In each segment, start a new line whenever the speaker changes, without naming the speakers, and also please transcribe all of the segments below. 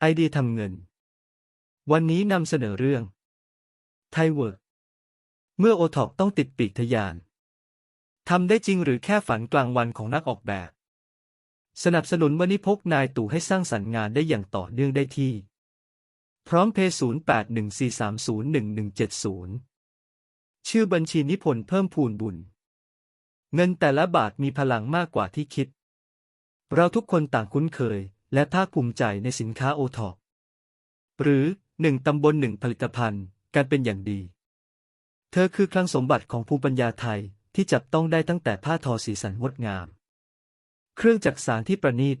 ไอเดียทำเงิน วันนี้นำเสนอเรื่อง ไทเวิร์กเมื่อโอท็อปต้องติดปีกทยาน ทำได้จริงหรือแค่ฝันกลางวันของนักออกแบบ สนับสนุนวันนี้พกนายตู่ให้สร้างสรรค์งานได้อย่างต่อเนื่องได้ที่ พร้อมเพย์0814301170 ชื่อบัญชีนิพนธ์เพิ่มพูนบุญ เงินแต่ละบาทมีพลังมากกว่าที่คิด เราทุกคนต่างคุ้นเคย และภาคภูมิใจในสินค้าโอท็อปหรือหนึ่งตำบลหนึ่งผลิตภัณฑ์กันเป็นอย่างดี เธอคือคลังสมบัติของภูมิปัญญาไทยที่จับต้องได้ตั้งแต่ผ้าทอสีสันงดงาม เครื่องจักสานที่ประณีต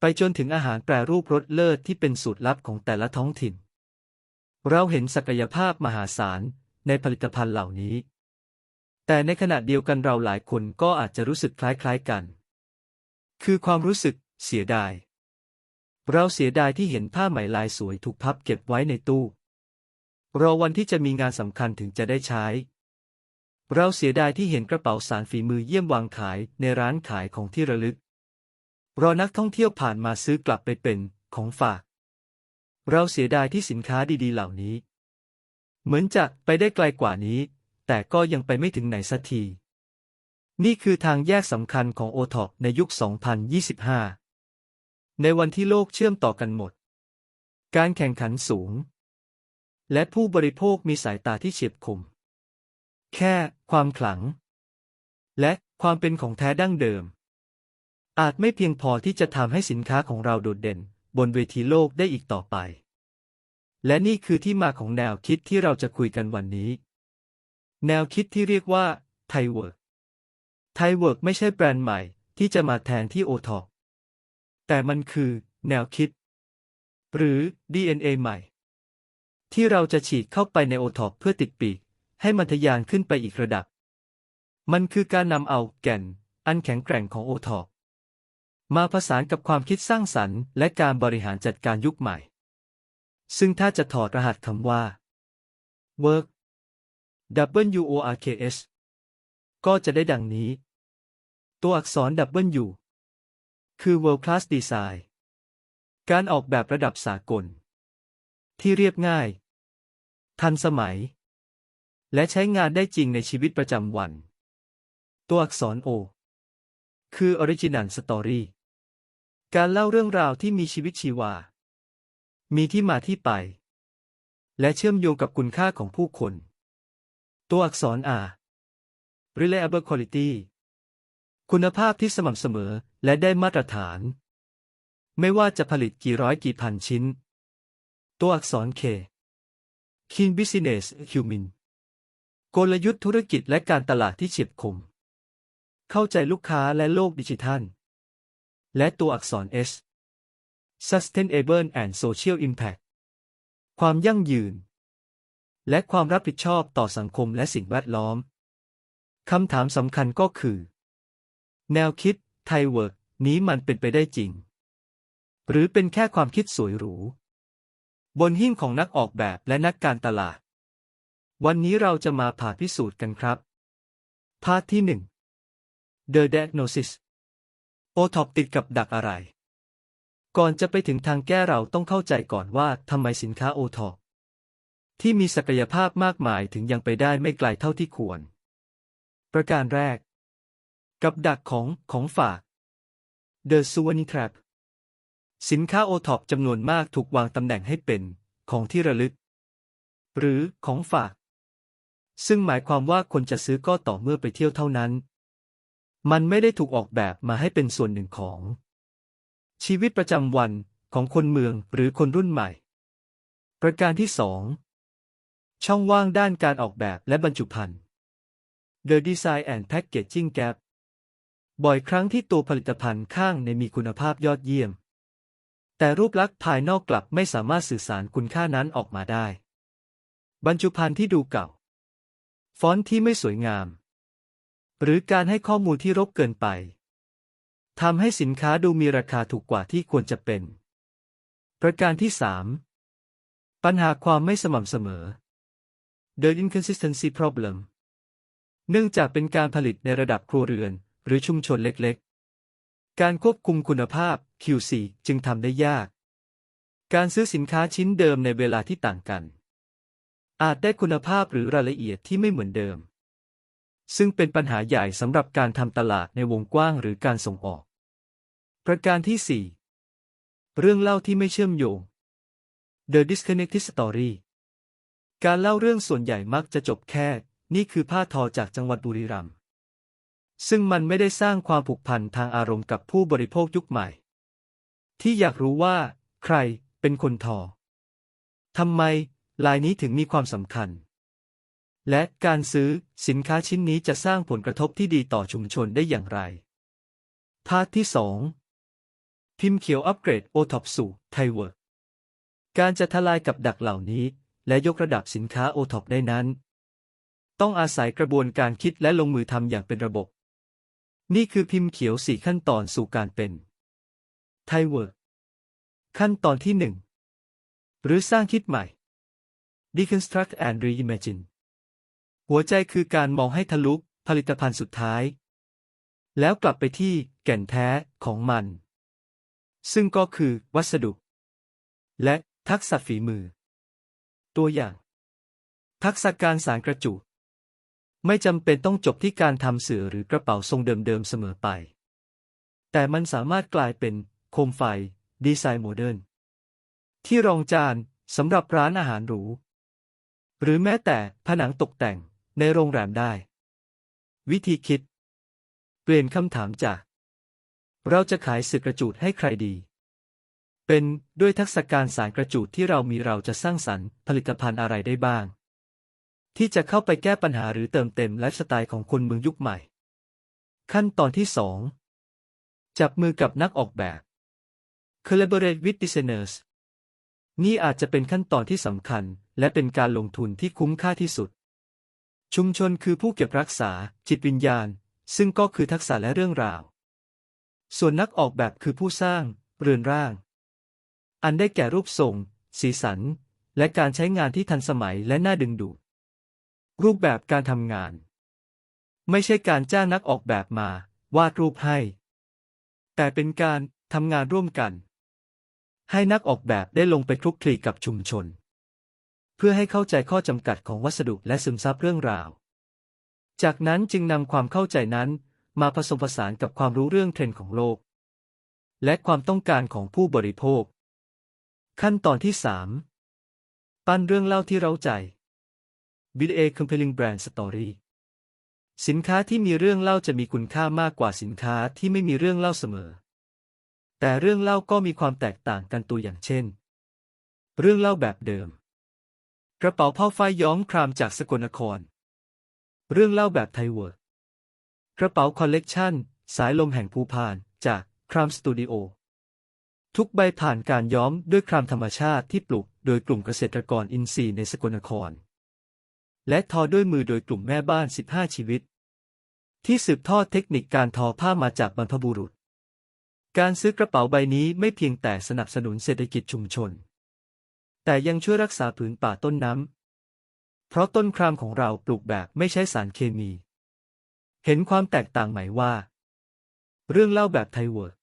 ไปจนถึงอาหารแปรรูปรสเลิศที่เป็นสูตรลับของแต่ละท้องถิ่น เราเห็นศักยภาพมหาศาลในผลิตภัณฑ์เหล่านี้ แต่ในขณะเดียวกันเราหลายคนก็อาจจะรู้สึกคล้ายๆกัน คือความรู้สึก เสียดาย เราเสียดายที่เห็นผ้าไหมลายสวยถูกพับเก็บไว้ในตู้ รอวันที่จะมีงานสำคัญถึงจะได้ใช้ เราเสียดายที่เห็นกระเป๋าสารฝีมือเยี่ยมวางขายในร้านขายของที่ระลึก รอนักท่องเที่ยวผ่านมาซื้อกลับไปเป็นของฝาก เราเสียดายที่สินค้าดีๆ เหล่านี้ เหมือนจะไปได้ไกลกว่านี้ แต่ก็ยังไปไม่ถึงไหนสักทีนี่คือทางแยกสำคัญของโอท็อปในยุค 2025 ในวันที่โลกเชื่อมต่อกันหมด การแข่งขันสูง และผู้บริโภคมีสายตาที่เฉียบคม แค่ ความขลัง และความเป็นของแท้ดั้งเดิม อาจไม่เพียงพอที่จะทำให้สินค้าของเราโดดเด่น บนเวทีโลกได้อีกต่อไป และนี่คือที่มาของแนวคิดที่เราจะคุยกันวันนี้ แนวคิดที่เรียกว่าไทเวิร์กไทเวิร์กไม่ใช่แบรนด์ใหม่ที่จะมาแทนที่โอท็อป แต่มันคือแนวคิด หรือ DNA ใหม่ ที่เราจะฉีดเข้าไปในโอท็อปเพื่อติดปีก ให้มันทะยานขึ้นไปอีกระดับ มันคือการนำเอาแก่น อันแข็งแกร่งของโอท็อปมาผสานกับความคิดสร้างสรรค์ และการบริหารจัดการยุคใหม่ ซึ่งถ้าจะถอดรหัสคำว่า work W O R K S ก็จะได้ดังนี้ ตัวอักษร W คือ World Class Design การออกแบบระดับสากล ที่เรียบง่าย ทันสมัย และใช้งานได้จริงในชีวิตประจำวัน ตัวอักษร O คือ Original Story การเล่าเรื่องราวที่มีชีวิตชีวา มีที่มาที่ไป และเชื่อมโยงกับคุณค่าของผู้คน ตัวอักษร R reliable quality คุณภาพที่สม่ำเสมอ และได้มาตรฐาน ไม่ว่าจะผลิตกี่ร้อยกี่พันชิ้น ตัวอักษร K Keen Business Human กลยุทธ์ธุรกิจและการตลาดที่เฉียบคม เข้าใจลูกค้าและโลกดิจิทัล และตัวอักษร S Sustainable and Social Impact ความยั่งยืน และความรับผิดชอบต่อสังคมและสิ่งแวดล้อม คำถามสำคัญก็คือ แนวคิด ไทเวิร์กนี้มันเป็นไปได้จริง หรือเป็นแค่ความคิดสวยหรู บนหิ้งของนักออกแบบและนักการตลาด วันนี้เราจะมาผ่าพิสูจน์กันครับ พาร์ทที่1 The Diagnosis โอท็อปติดกับดักอะไร ก่อนจะไปถึงทางแก้เราต้องเข้าใจก่อนว่าทำไมสินค้าโอท็อปที่มีศักยภาพมากมายถึงยังไปได้ไม่ไกลเท่าที่ควร ประการแรก กับดักของของฝาก The Souvenir Trap สินค้าโอท็อปจำนวนมากถูกวางตำแหน่งให้เป็น ของที่ระลึก หรือของฝาก ซึ่งหมายความว่าคนจะซื้อก็ต่อเมื่อไปเที่ยวเท่านั้น มันไม่ได้ถูกออกแบบมาให้เป็นส่วนหนึ่งของ ชีวิตประจำวันของคนเมืองหรือคนรุ่นใหม่ ประการที่สองช่องว่างด้านการออกแบบและบรรจุภัณฑ์ The Design and Packaging Gap บ่อยครั้งที่ตัวผลิตภัณฑ์ข้างในมีคุณภาพยอดเยี่ยม แต่รูปลักษณ์ภายนอกกลับไม่สามารถสื่อสารคุณค่านั้นออกมาได้ บรรจุภัณฑ์ที่ดูเก่า ฟอนต์ที่ไม่สวยงาม หรือการให้ข้อมูลที่รบเกินไปทำให้สินค้าดูมีราคาถูกกว่าที่ควรจะเป็น ประการที่ 3 ปัญหาความไม่สม่ำเสมอ The inconsistency problem เนื่องจากเป็นการผลิตในระดับครัวเรือน หรือชุมชนเล็กๆ การควบคุมคุณภาพ QC จึงทำได้ยาก การซื้อสินค้าชิ้นเดิมในเวลาที่ต่างกัน อาจได้คุณภาพหรือรายละเอียดที่ไม่เหมือนเดิม ซึ่งเป็นปัญหาใหญ่สำหรับการทำตลาดในวงกว้างหรือการส่งออก ประการที่ 4 เรื่องเล่าที่ไม่เชื่อมโยง The Disconnected Story การเล่าเรื่องส่วนใหญ่มักจะจบแค่ นี่คือผ้าทอจากจังหวัดบุรีรัมย์ ซึ่งมันไม่ได้สร้างความผูกพันทางอารมณ์กับผู้บริโภคยุคใหม่ ที่อยากรู้ว่า ใครเป็นคนทอทำไมลายนี้ถึงมีความสำคัญ และการซื้อสินค้าชิ้นนี้จะสร้างผลกระทบที่ดีต่อชุมชนได้อย่างไร พาร์ทที่ 2 พิมพ์เขียวอัปเกรดโอท็อปสู่ไทเวิร์กการจะทลายกับดักเหล่านี้ และยกระดับสินค้าโอท็อปได้นั้น ต้องอาศัยกระบวนการคิดและลงมือทำอย่างเป็นระบบ นี่คือพิมพ์เขียวสี่ขั้นตอนสู่การเป็นไทเวิร์กขั้นตอนที่หนึ่งหรือสร้างคิดใหม่ deconstruct and reimagine หัวใจคือการมองให้ทะลุผลิตภัณฑ์สุดท้าย แล้วกลับไปที่แก่นแท้ของมัน ซึ่งก็คือวัสดุ และทักษะฝีมือ ตัวอย่าง ทักษะการสารกระจุ ไม่จำเป็นต้องจบที่การทำเสือหรือกระเป๋าทรงเดิมๆเสมอไป แต่มันสามารถกลายเป็นโคมไฟ ดีไซน์โมเดิร์นที่รองจานสำหรับร้านอาหารหรู หรือแม้แต่ผนังตกแต่งในโรงแรมได้ วิธีคิด เปลี่ยนคำถามจาก เราจะขายสึกกระจูดให้ใครดี เป็นด้วยทักษะการสารกระจูดที่เรามีเราจะสร้างสรรค์ผลิตภัณฑ์อะไรได้บ้าง ที่จะเข้าไปแก้ปัญหาหรือเติมเต็มไลฟ์สไตล์ของคนเมืองยุคใหม่ ขั้นตอนที่สองจับมือกับนักออกแบบ Collaborate with designers นี่อาจจะเป็นขั้นตอนที่สำคัญ และเป็นการลงทุนที่คุ้มค่าที่สุด ชุมชนคือผู้เก็บรักษา จิตวิญญาณ ซึ่งก็คือทักษะและเรื่องราว ส่วนนักออกแบบคือผู้สร้าง เรือนร่าง อันได้แก่รูปทรง สีสัน และการใช้งานที่ทันสมัยและน่าดึงดูด รูปแบบการทำงาน ไม่ใช่การจ้างนักออกแบบมา วาดรูปให้ แต่เป็นการทำงานร่วมกัน ให้นักออกแบบได้ลงไปคลุกคลีกับชุมชน เพื่อให้เข้าใจข้อจำกัดของวัสดุและซึมซับเรื่องราว จากนั้นจึงนำความเข้าใจนั้นมาผสมผสานกับความรู้เรื่องเทรนด์ของโลก และความต้องการของผู้บริโภค ขั้นตอนที่ 3 ปั้นเรื่องเล่าที่เร้าใจ Build a compelling brand story สินค้าที่มีเรื่องเล่าจะมีคุณค่ามากกว่าสินค้าที่ไม่มีเรื่องเล่าเสมอ แต่เรื่องเล่าก็มีความแตกต่างกันตัวอย่างเช่น เรื่องเล่าแบบเดิม กระเป๋าผ้าฝ้ายย้อมครามจากสกลนคร เรื่องเล่าแบบไทยเวิร์ดกระเป๋าคอลเลกชันสายลมแห่งภูพานจากครามสตูดิโอทุกใบผ่านการย้อมด้วยครามธรรมชาติที่ปลูกโดยกลุ่มเกษตรกรอินทรีย์ในสกลนคร และทอด้วยมือโดยกลุ่มแม่บ้าน 15 ชีวิต ที่สืบทอดเทคนิคการทอผ้ามาจากบรรพบุรุษ การซื้อกระเป๋าใบนี้ไม่เพียงแต่สนับสนุนเศรษฐกิจชุมชน แต่ยังช่วยรักษาผืนป่าต้นน้ำ เพราะต้นครามของเราปลูกแบบไม่ใช้สารเคมี เห็นความแตกต่างไหมว่า เรื่องเล่าแบบไทยเวิร์ด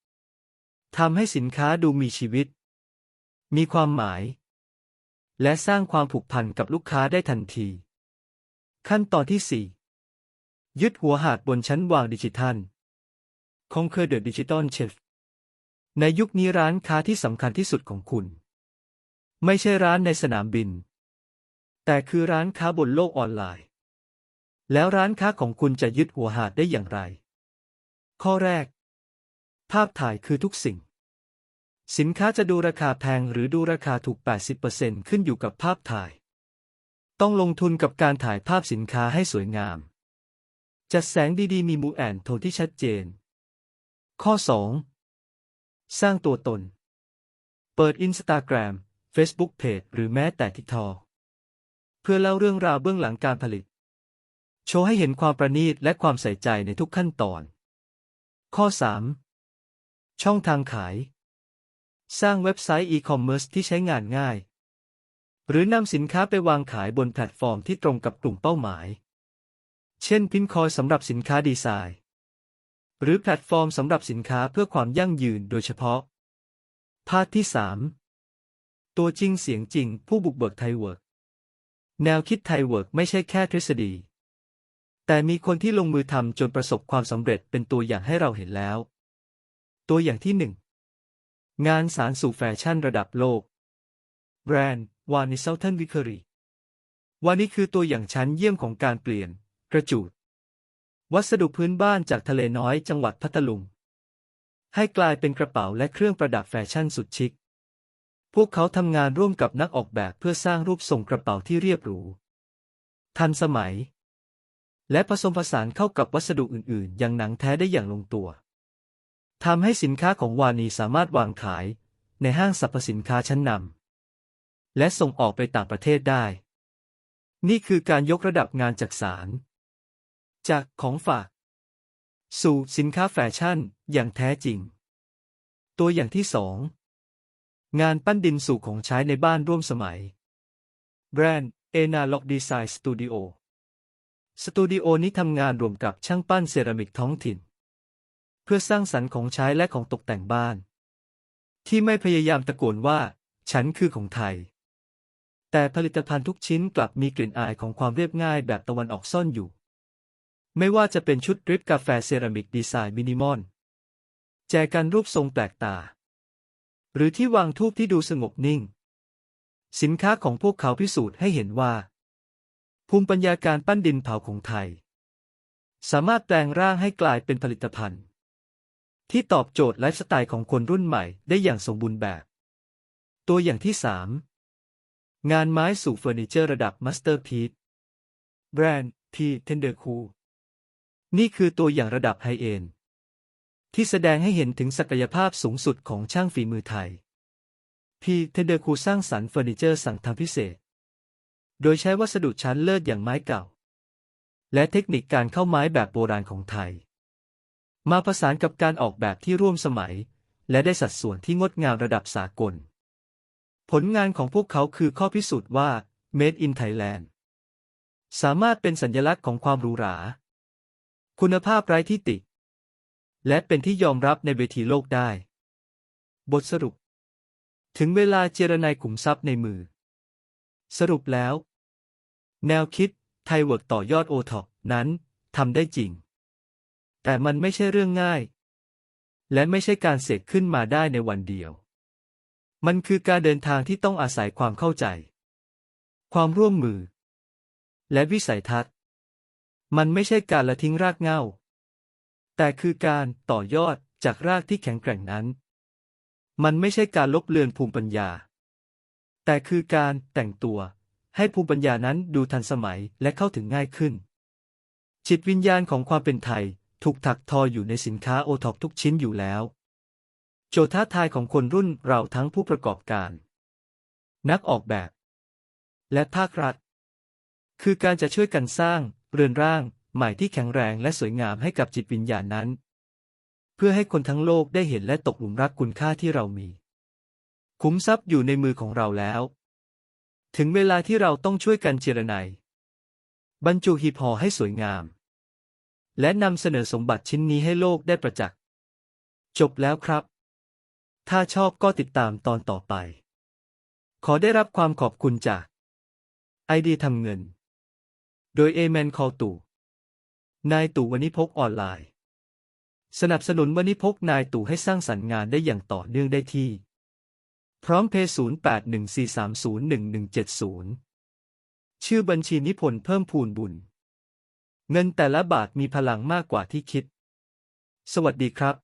ทำให้สินค้าดูมีชีวิต มีความหมาย และสร้างความผูกพันกับลูกค้าได้ทันที ขั้นตอนที่ 4 ยึดหัวหาดบนชั้นวางดิจิทัล Conquer the Digital Chef ในยุคนี้ร้านค้าที่สำคัญที่สุดของคุณ ไม่ใช่ร้านในสนามบิน แต่คือร้านค้าบนโลกออนไลน์ แล้วร้านค้าของคุณจะยึดหัวหาดได้อย่างไร ข้อแรก ภาพถ่ายคือทุกสิ่ง สินค้าจะดูราคาแพงหรือดูราคาถูก 80%ขึ้นอยู่กับภาพถ่าย ต้องลงทุนกับการถ่ายภาพสินค้าให้สวยงาม จัดแสงดีๆ มีมูแอนโทนที่ชัดเจน ข้อ 2 สร้างตัวตน เปิด Instagram Facebook Page หรือแม้แต่ TikTok เพื่อเล่าเรื่องราวเบื้องหลังการผลิต โชว์ให้เห็นความประณีตและความใส่ใจในทุกขั้นตอน ข้อ 3 ช่องทางขาย สร้างเว็บไซต์อีคอมเมิร์ซที่ใช้งานง่าย หรือนำสินค้าไปวางขายบนแพลตฟอร์มที่ตรงกับกลุ่มเป้าหมาย เช่นพินคอยสำหรับสินค้าดีไซน์ หรือแพลตฟอร์มสำหรับสินค้าเพื่อความยั่งยืนโดยเฉพาะ ภาคที่ตัวจริงเสียงจริงผู้บุกเบิกไทยเวิร์กแนวคิดไทยเวิร์กไม่ใช่แค่ทฤษฎี แต่มีคนที่ลงมือทำจนประสบความสำเร็จเป็นตัวอย่างให้เราเห็นแล้ว ตัวอย่างที่หนึ่งงานสารสู่แฟชั่นระดับโลก แบรนด์วานิเซลทันวิคอรีวันนี้คือตัวอย่างชั้นเยี่ยมของการเปลี่ยน กระจูด วัสดุพื้นบ้านจากทะเลน้อยจังหวัดพัทลุง ให้กลายเป็นกระเป๋าและเครื่องประดับแฟชั่นสุดชิค พวกเขาทำงานร่วมกับนักออกแบบเพื่อสร้างรูปทรงกระเป๋าที่เรียบหรู ทันสมัย และผสมผสานเข้ากับวัสดุอื่นๆ อย่างหนังแท้ได้อย่างลงตัวทำให้สินค้าของวานีสามารถวางขายในห้างสรรพสินค้าชั้นนำ และส่งออกไปต่างประเทศได้ นี่คือการยกระดับงานจากสาร จากของฝาก สู่สินค้าแฟชั่นอย่างแท้จริง ตัวอย่างที่สองงานปั้นดินสู่ของใช้ในบ้านร่วมสมัย แบรนด์ e n a l o g Design Studio สตูดิโอนี้ทำงานรวมกับช่างปั้นเซรามิกท้องถิ่น เพื่อสร้างสรรค์ของใช้และของตกแต่งบ้าน ที่ไม่พยายามตะโกนว่า ฉันคือของไทย แต่ผลิตภัณฑ์ทุกชิ้นกลับมีกลิ่นอายของความเรียบง่ายแบบตะวันออกซ่อนอยู่ ไม่ว่าจะเป็นชุดดริปกาแฟเซรามิกดีไซน์มินิมอล แจกันรูปทรงแปลกตา หรือที่วางทูบที่ดูสงบนิ่ง สินค้าของพวกเขาพิสูจน์ให้เห็นว่า ภูมิปัญญาการปั้นดินเผาของไทย สามารถแปลงร่างให้กลายเป็นผลิตภัณฑ์ ที่ตอบโจทย์ไลฟ์สไตล์ของคนรุ่นใหม่ได้อย่างสมบูรณ์แบบ ตัวอย่างที่3 งานไม้สู่เฟอร์นิเจอร์ระดับมาสเตอร์พีซแบรนด์ทีเทนเดอร์คูนี่คือตัวอย่างระดับไฮเอนที่แสดงให้เห็นถึงศักยภาพสูงสุดของช่างฝีมือไทยพีเทนเดอร์คูสร้างสรรค์เฟอร์นิเจอร์สั่งทำพิเศษ โดยใช้วัสดุชั้นเลิศอย่างไม้เก่า และเทคนิคการเข้าไม้แบบโบราณของไทย มาผสานกับการออกแบบที่ร่วมสมัย และได้สัดส่วนที่งดงามระดับสากล ผลงานของพวกเขาคือข้อพิสูจน์ว่า Made in Thailand สามารถเป็นสัญลักษณ์ของความหรูหรา คุณภาพไร้ที่ติ และเป็นที่ยอมรับในเวทีโลกได้ บทสรุป ถึงเวลาเจรนายขุมทรัพย์ในมือ สรุปแล้ว แนวคิดไทยเวิร์กต่อยอดโอท็อปนั้นทำได้จริง แต่มันไม่ใช่เรื่องง่าย และไม่ใช่การเสกขึ้นมาได้ในวันเดียว มันคือการเดินทางที่ต้องอาศัยความเข้าใจ ความร่วมมือ และวิสัยทัศน์ มันไม่ใช่การละทิ้งรากเหง้า แต่คือการต่อยอดจากรากที่แข็งแกร่งนั้น มันไม่ใช่การลบเลือนภูมิปัญญา แต่คือการแต่งตัวให้ภูมิปัญญานั้นดูทันสมัยและเข้าถึงง่ายขึ้น จิตวิญญาณของความเป็นไทยถูกถักทออยู่ในสินค้าโอท็อปทุกชิ้นอยู่แล้ว โจทย์ท้าทายของคนรุ่นเราทั้งผู้ประกอบการ นักออกแบบ และภาครัฐ คือการจะช่วยกันสร้างเรือนร่างใหม่ที่แข็งแรงและสวยงามให้กับจิตวิญญาณนั้น เพื่อให้คนทั้งโลกได้เห็นและตกหลุมรักคุณค่าที่เรามี คุ้มทรัพย์อยู่ในมือของเราแล้ว ถึงเวลาที่เราต้องช่วยกันเจรไนายบรรจุหีบห่อให้สวยงาม และนำเสนอสมบัติชิ้นนี้ให้โลกได้ประจักษ์ จบแล้วครับ ถ้าชอบก็ติดตามตอนต่อไป ขอได้รับความขอบคุณจากไอเดียทำเงิน โดยเอแมนคอตู่นายตู่วณิพกออนไลน์ สนับสนุนวณิพกนายตู่ให้สร้างสรรค์งานได้อย่างต่อเนื่องได้ที่ พร้อมเพย์0814301170 ชื่อบัญชีนิพนธ์เพิ่มพูนบุญ เงินแต่ละบาทมีพลังมากกว่าที่คิด สวัสดีครับ